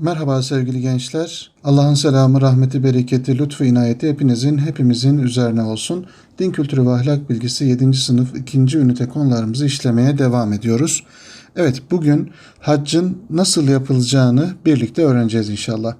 Merhaba sevgili gençler. Allah'ın selamı, rahmeti, bereketi, lütfu, inayeti hepinizin, hepimizin üzerine olsun. Din kültürü ve ahlak bilgisi 7. sınıf 2. ünite konularımızı işlemeye devam ediyoruz. Evet bugün haccın nasıl yapılacağını birlikte öğreneceğiz inşallah.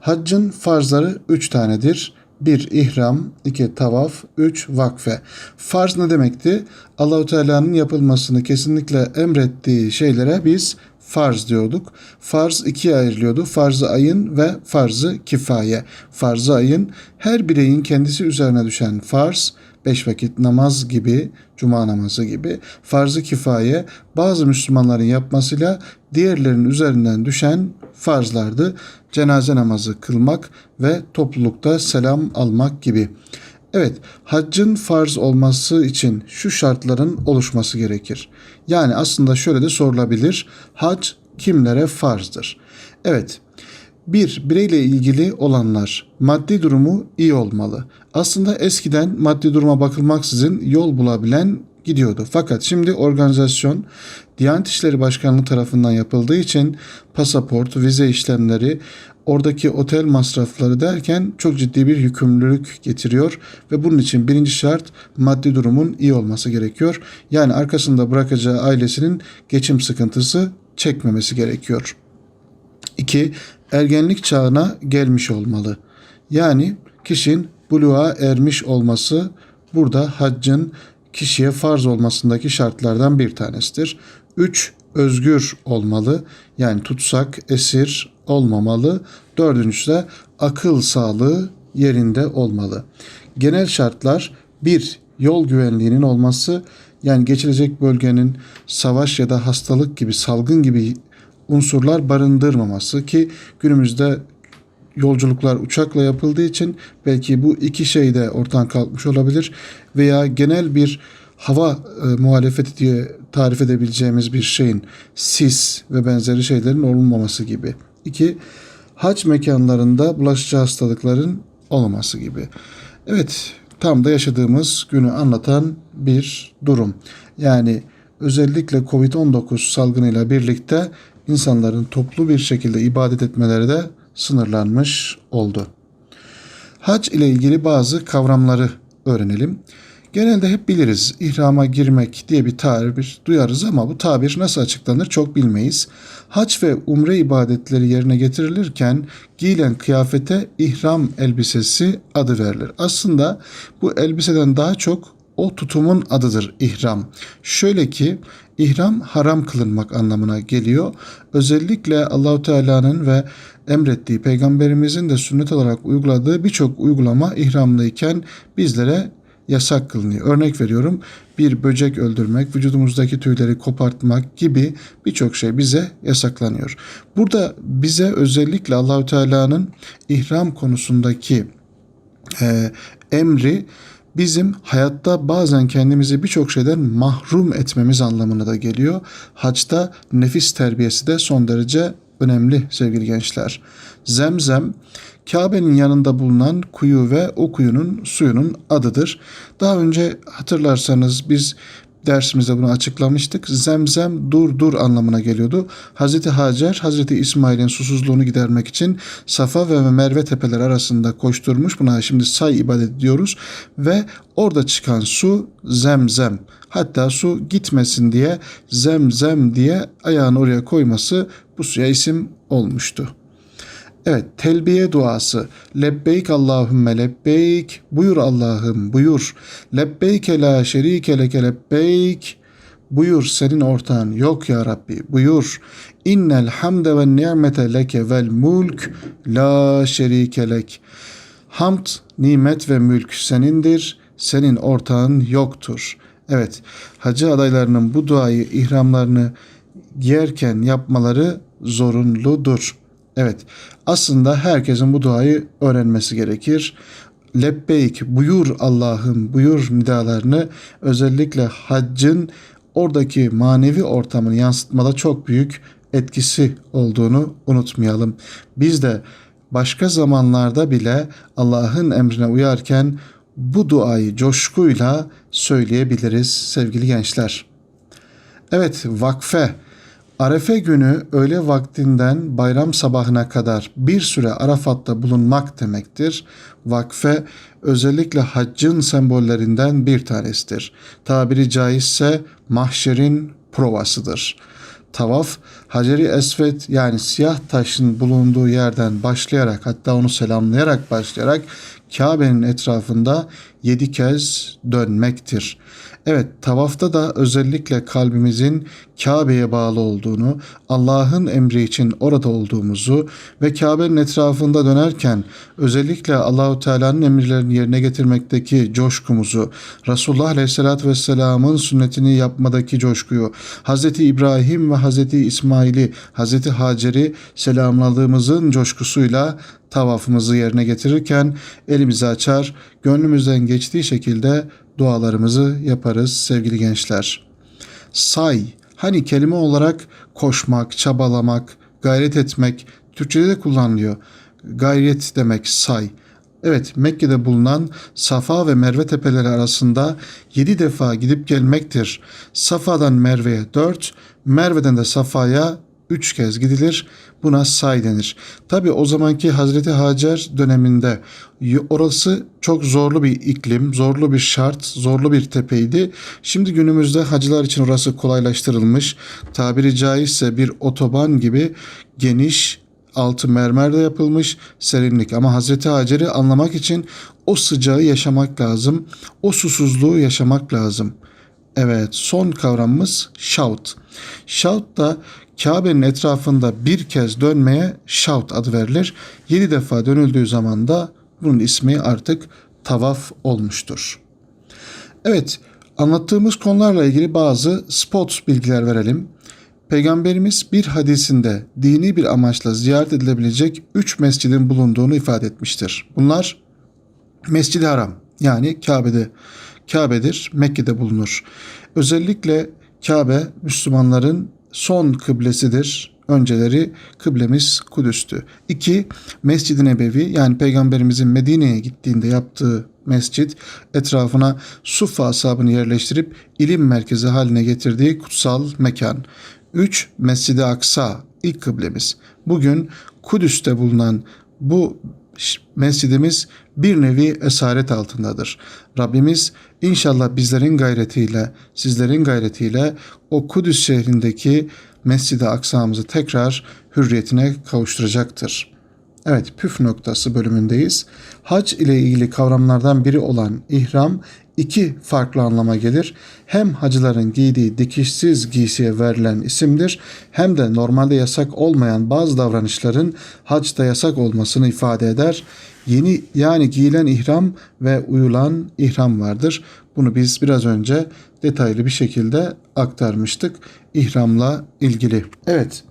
Haccın farzları 3 tanedir. 1 ihram, 2 tavaf, 3 vakfe. Farz ne demekti? Allahu Teala'nın yapılmasını kesinlikle emrettiği şeylere biz farz diyorduk. Farz ikiye ayrılıyordu. Farz-ı ayın ve farz-ı kifaye. Farz-ı ayın her bireyin kendisi üzerine düşen farz, beş vakit namaz gibi, cuma namazı gibi. Farz-ı kifaye bazı Müslümanların yapmasıyla diğerlerinin üzerinden düşen farzlardı. Cenaze namazı kılmak ve toplulukta selam almak gibi. Evet, haccın farz olması için şu şartların oluşması gerekir. Yani aslında şöyle de sorulabilir. Hac kimlere farzdır? Evet, bir, bireyle ilgili olanlar maddi durumu iyi olmalı. Aslında eskiden maddi duruma bakılmaksızın yol bulabilen gidiyordu. Fakat şimdi organizasyon Diyanet İşleri Başkanlığı tarafından yapıldığı için pasaport, vize işlemleri, oradaki otel masrafları derken çok ciddi bir yükümlülük getiriyor ve bunun için birinci şart maddi durumun iyi olması gerekiyor. Yani arkasında bırakacağı ailesinin geçim sıkıntısı çekmemesi gerekiyor. 2. Ergenlik çağına gelmiş olmalı. Yani kişinin buluğa ermiş olması burada haccın kişiye farz olmasındaki şartlardan bir tanesidir. 3. Özgür olmalı. Yani tutsak, esir olmamalı. Dördüncüsü de akıl sağlığı yerinde olmalı. Genel şartlar 1. Yol güvenliğinin olması yani geçilecek bölgenin savaş ya da hastalık gibi salgın gibi unsurlar barındırmaması ki günümüzde yolculuklar uçakla yapıldığı için belki bu iki şey de ortadan kalkmış olabilir veya genel bir hava e, muhalefeti diye tarif edebileceğimiz bir şeyin sis ve benzeri şeylerin olmaması gibi. İki, hac mekanlarında bulaşıcı hastalıkların olmaması gibi. Evet, tam da yaşadığımız günü anlatan bir durum. Yani özellikle Covid-19 salgınıyla birlikte insanların toplu bir şekilde ibadet etmeleri de sınırlanmış oldu. Hac ile ilgili bazı kavramları öğrenelim. Genelde hep biliriz ihrama girmek diye bir tabir duyarız ama bu tabir nasıl açıklanır çok bilmeyiz. Hac ve umre ibadetleri yerine getirilirken giyilen kıyafete ihram elbisesi adı verilir. Aslında bu elbiseden daha çok o tutumun adıdır ihram. Şöyle ki ihram haram kılınmak anlamına geliyor. Özellikle Allahu Teala'nın ve emrettiği peygamberimizin de sünnet olarak uyguladığı birçok uygulama ihramlıyken bizlere yasak kılınıyor. Örnek veriyorum bir böcek öldürmek, vücudumuzdaki tüyleri kopartmak gibi birçok şey bize yasaklanıyor. Burada bize özellikle Allahü Teala'nın ihram konusundaki e, emri bizim hayatta bazen kendimizi birçok şeyden mahrum etmemiz anlamına da geliyor. Haçta nefis terbiyesi de son derece önemli sevgili gençler. Zemzem Kabe'nin yanında bulunan kuyu ve o kuyunun suyunun adıdır. Daha önce hatırlarsanız biz dersimizde bunu açıklamıştık. Zemzem dur dur anlamına geliyordu. Hazreti Hacer Hazreti İsmail'in susuzluğunu gidermek için Safa ve Merve tepeler arasında koşturmuş. Buna şimdi say ibadet diyoruz ve orada çıkan su zemzem. Hatta su gitmesin diye zemzem diye ayağını oraya koyması bu suya isim olmuştu. Evet, telbiye duası. Lebbeyk Allahümme lebbeyk. Buyur Allah'ım, buyur. Lebbeyke la şerike leke lebbeyk. Buyur senin ortağın yok ya Rabbi. Buyur. İnnel hamde ve ni'mete leke vel mulk la şerike lek. Hamd, nimet ve mülk senindir. Senin ortağın yoktur. Evet, hacı adaylarının bu duayı, ihramlarını giyerken yapmaları zorunludur. Evet, aslında herkesin bu duayı öğrenmesi gerekir. Lebbeyk, buyur Allah'ım, buyur nidalarını özellikle haccın oradaki manevi ortamını yansıtmada çok büyük etkisi olduğunu unutmayalım. Biz de başka zamanlarda bile Allah'ın emrine uyarken bu duayı coşkuyla söyleyebiliriz sevgili gençler. Evet vakfe Arefe günü öğle vaktinden bayram sabahına kadar bir süre Arafat'ta bulunmak demektir. Vakfe özellikle haccın sembollerinden bir tanesidir. Tabiri caizse mahşerin provasıdır. Tavaf Haceri Esved yani siyah taşın bulunduğu yerden başlayarak hatta onu selamlayarak başlayarak Kabe'nin etrafında yedi kez dönmektir. Evet tavafta da özellikle kalbimizin Kabe'ye bağlı olduğunu, Allah'ın emri için orada olduğumuzu ve Kabe'nin etrafında dönerken özellikle Allahu Teala'nın emirlerini yerine getirmekteki coşkumuzu, Resulullah Aleyhisselatü Vesselam'ın sünnetini yapmadaki coşkuyu, Hz. İbrahim ve Hz. İsmail'i, Hz. Hacer'i selamladığımızın coşkusuyla tavafımızı yerine getirirken elimizi açar, gönlümüzden geçtiği şekilde dualarımızı yaparız sevgili gençler. Say, hani kelime olarak koşmak, çabalamak, gayret etmek, Türkçe'de de kullanılıyor. Gayret demek say. Evet Mekke'de bulunan Safa ve Merve tepeleri arasında 7 defa gidip gelmektir. Safa'dan Merve'ye 4, Merve'den de Safa'ya 3 kez gidilir. Buna say denir. Tabi o zamanki Hazreti Hacer döneminde orası çok zorlu bir iklim, zorlu bir şart, zorlu bir tepeydi. Şimdi günümüzde hacılar için orası kolaylaştırılmış. Tabiri caizse bir otoban gibi geniş, altı mermerde yapılmış serinlik. Ama Hazreti Hacer'i anlamak için o sıcağı yaşamak lazım. O susuzluğu yaşamak lazım. Evet son kavramımız shout. Shout da Kabe'nin etrafında bir kez dönmeye şavt adı verilir. Yedi defa dönüldüğü zaman da bunun ismi artık tavaf olmuştur. Evet, anlattığımız konularla ilgili bazı spot bilgiler verelim. Peygamberimiz bir hadisinde dini bir amaçla ziyaret edilebilecek üç mescidin bulunduğunu ifade etmiştir. Bunlar Mescid-i Haram yani Kabe'de Kabe'dir, Mekke'de bulunur. Özellikle Kabe Müslümanların son kıblesidir. Önceleri kıblemiz Kudüs'tü. İki, Mescid-i Nebevi yani Peygamberimizin Medine'ye gittiğinde yaptığı mescit etrafına Suffa ashabını yerleştirip ilim merkezi haline getirdiği kutsal mekan. 3. Mescid-i Aksa ilk kıblemiz. Bugün Kudüs'te bulunan bu mescidimiz bir nevi esaret altındadır. Rabbimiz inşallah bizlerin gayretiyle, sizlerin gayretiyle o Kudüs şehrindeki Mescid-i Aksa'mızı tekrar hürriyetine kavuşturacaktır. Evet püf noktası bölümündeyiz. Hac ile ilgili kavramlardan biri olan ihram iki farklı anlama gelir. Hem hacıların giydiği dikişsiz giysiye verilen isimdir hem de normalde yasak olmayan bazı davranışların hacda yasak olmasını ifade eder. Yeni yani giyilen ihram ve uyulan ihram vardır. Bunu biz biraz önce detaylı bir şekilde aktarmıştık ihramla ilgili. Evet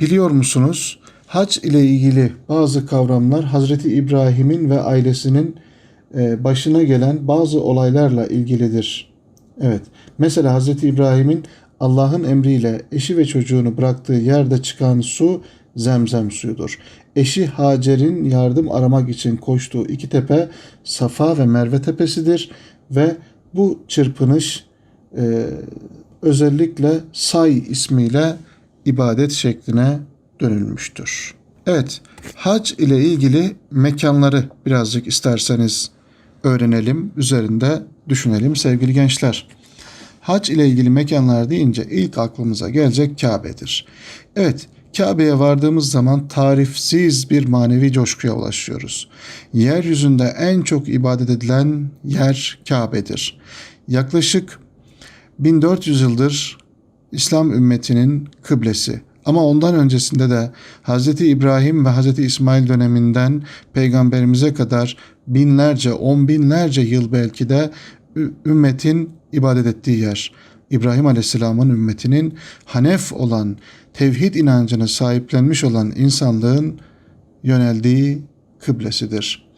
biliyor musunuz hac ile ilgili bazı kavramlar Hazreti İbrahim'in ve ailesinin başına gelen bazı olaylarla ilgilidir. Evet. Mesela Hz. İbrahim'in Allah'ın emriyle eşi ve çocuğunu bıraktığı yerde çıkan su zemzem suyudur. Eşi Hacer'in yardım aramak için koştuğu iki tepe Safa ve Merve tepesidir ve bu çırpınış e, özellikle say ismiyle ibadet şekline dönülmüştür. Evet, hac ile ilgili mekanları birazcık isterseniz öğrenelim, üzerinde düşünelim sevgili gençler. Hac ile ilgili mekanlar deyince ilk aklımıza gelecek Kabe'dir. Evet, Kabe'ye vardığımız zaman tarifsiz bir manevi coşkuya ulaşıyoruz. Yeryüzünde en çok ibadet edilen yer Kabe'dir. Yaklaşık 1400 yıldır İslam ümmetinin kıblesi. Ama ondan öncesinde de Hz. İbrahim ve Hz. İsmail döneminden peygamberimize kadar binlerce, on binlerce yıl belki de ümmetin ibadet ettiği yer. İbrahim Aleyhisselam'ın ümmetinin Hanef olan, tevhid inancını sahiplenmiş olan insanlığın yöneldiği kıblesidir.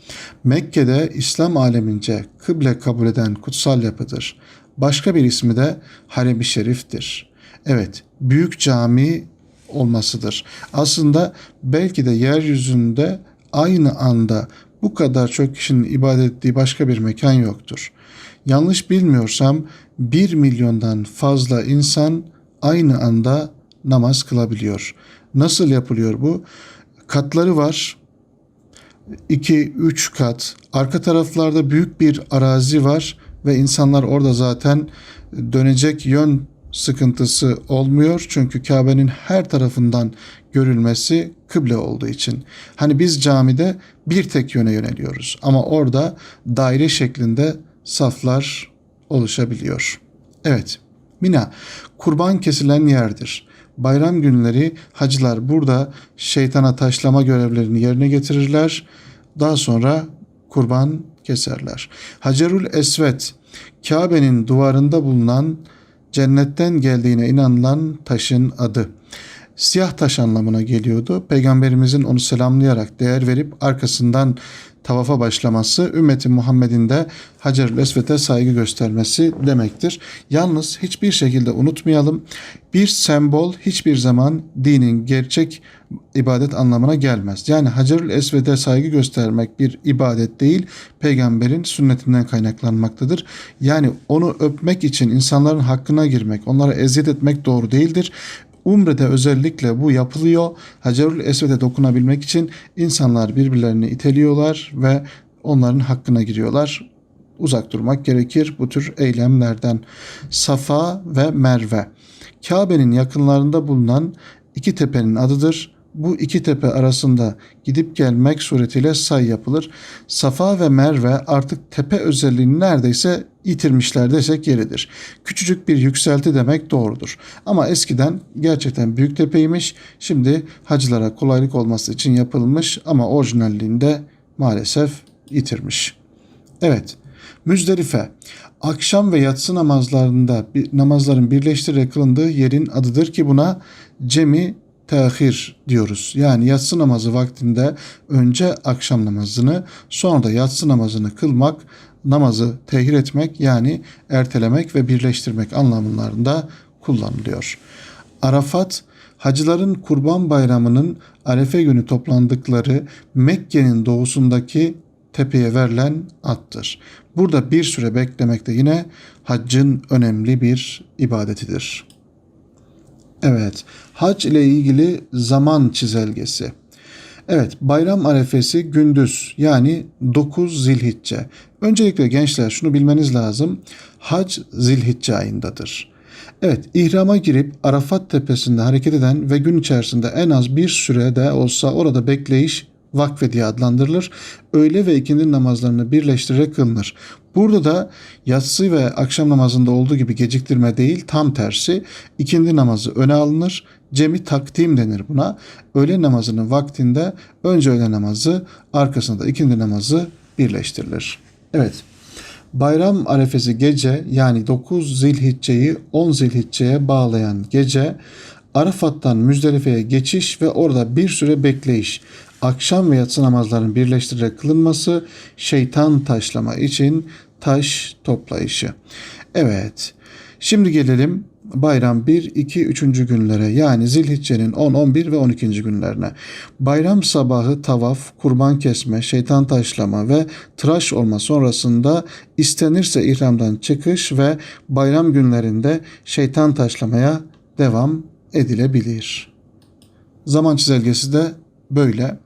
Mekke'de İslam alemince kıble kabul eden kutsal yapıdır. Başka bir ismi de Harem-i Şerif'tir. Evet, büyük cami olmasıdır. Aslında belki de yeryüzünde aynı anda bu kadar çok kişinin ibadet ettiği başka bir mekan yoktur. Yanlış bilmiyorsam 1 milyondan fazla insan aynı anda namaz kılabiliyor. Nasıl yapılıyor bu? Katları var. 2-3 kat. Arka taraflarda büyük bir arazi var ve insanlar orada zaten dönecek yön sıkıntısı olmuyor. Çünkü Kabe'nin her tarafından görülmesi kıble olduğu için. Hani biz camide bir tek yöne yöneliyoruz ama orada daire şeklinde saflar oluşabiliyor. Evet, Mina kurban kesilen yerdir. Bayram günleri hacılar burada şeytana taşlama görevlerini yerine getirirler. Daha sonra kurban keserler. Hacerül Esvet Kabe'nin duvarında bulunan cennetten geldiğine inanılan taşın adı. Siyah taş anlamına geliyordu. Peygamberimizin onu selamlayarak değer verip arkasından tavafa başlaması ümmeti Muhammed'in de Hacerül Esved'e saygı göstermesi demektir. Yalnız hiçbir şekilde unutmayalım bir sembol hiçbir zaman dinin gerçek ibadet anlamına gelmez. Yani Hacerül Esved'e saygı göstermek bir ibadet değil, peygamberin sünnetinden kaynaklanmaktadır. Yani onu öpmek için insanların hakkına girmek, onlara eziyet etmek doğru değildir. Umre'de özellikle bu yapılıyor. Hacerül Esved'e dokunabilmek için insanlar birbirlerini iteliyorlar ve onların hakkına giriyorlar. Uzak durmak gerekir bu tür eylemlerden. Safa ve Merve. Kabe'nin yakınlarında bulunan iki tepenin adıdır. Bu iki tepe arasında gidip gelmek suretiyle say yapılır. Safa ve Merve artık tepe özelliğini neredeyse yitirmişler desek yeridir. Küçücük bir yükselti demek doğrudur. Ama eskiden gerçekten büyük tepeymiş. Şimdi hacılara kolaylık olması için yapılmış ama orijinalliğinde maalesef yitirmiş. Evet. Müzdelife akşam ve yatsı namazlarında namazların birleştirerek kılındığı yerin adıdır ki buna cemi tehir diyoruz. Yani yatsı namazı vaktinde önce akşam namazını sonra da yatsı namazını kılmak, namazı tehir etmek yani ertelemek ve birleştirmek anlamlarında kullanılıyor. Arafat Hacıların Kurban Bayramı'nın Arefe günü toplandıkları Mekke'nin doğusundaki tepeye verilen attır. Burada bir süre beklemek de yine haccın önemli bir ibadetidir. Evet, hac ile ilgili zaman çizelgesi. Evet, bayram arefesi gündüz yani 9 zilhicce. Öncelikle gençler şunu bilmeniz lazım. Hac zilhicce ayındadır. Evet, ihrama girip Arafat tepesinde hareket eden ve gün içerisinde en az bir sürede olsa orada bekleyiş vakfe diye adlandırılır. Öğle ve ikindi namazlarını birleştirerek kılınır. Burada da yatsı ve akşam namazında olduğu gibi geciktirme değil tam tersi ikindi namazı öne alınır. Cemi takdim denir buna. Öğle namazının vaktinde önce öğle namazı arkasında da ikindi namazı birleştirilir. Evet bayram arefesi gece yani 9 zilhicceyi 10 zilhicce'ye bağlayan gece Arafat'tan Müzdelife'ye geçiş ve orada bir süre bekleyiş akşam ve yatsı namazlarının birleştirerek kılınması şeytan taşlama için taş toplayışı. Evet. Şimdi gelelim bayram 1, 2, 3. günlere yani Zilhicce'nin 10, 11 ve 12. günlerine. Bayram sabahı tavaf, kurban kesme, şeytan taşlama ve tıraş olma sonrasında istenirse ihramdan çıkış ve bayram günlerinde şeytan taşlamaya devam edilebilir. Zaman çizelgesi de böyle.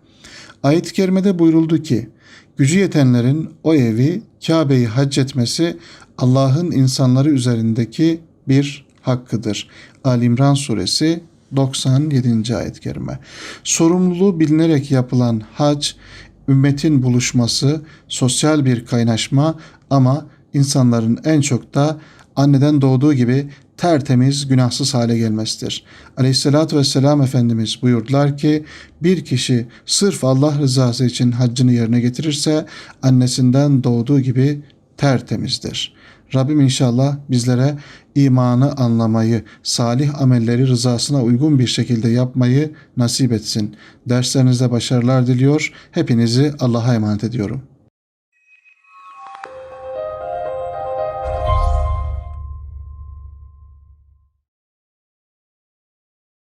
Ayet-i kerimede buyuruldu ki, gücü yetenlerin o evi Kabe'yi hac etmesi Allah'ın insanları üzerindeki bir hakkıdır. Ali İmran suresi 97. ayet-i kerime. Sorumluluğu bilinerek yapılan hac, ümmetin buluşması, sosyal bir kaynaşma ama insanların en çok da anneden doğduğu gibi tertemiz, günahsız hale gelmesidir. Aleyhissalatü vesselam Efendimiz buyurdular ki bir kişi sırf Allah rızası için haccını yerine getirirse annesinden doğduğu gibi tertemizdir. Rabbim inşallah bizlere imanı anlamayı, salih amelleri rızasına uygun bir şekilde yapmayı nasip etsin. Derslerinizde başarılar diliyor. Hepinizi Allah'a emanet ediyorum.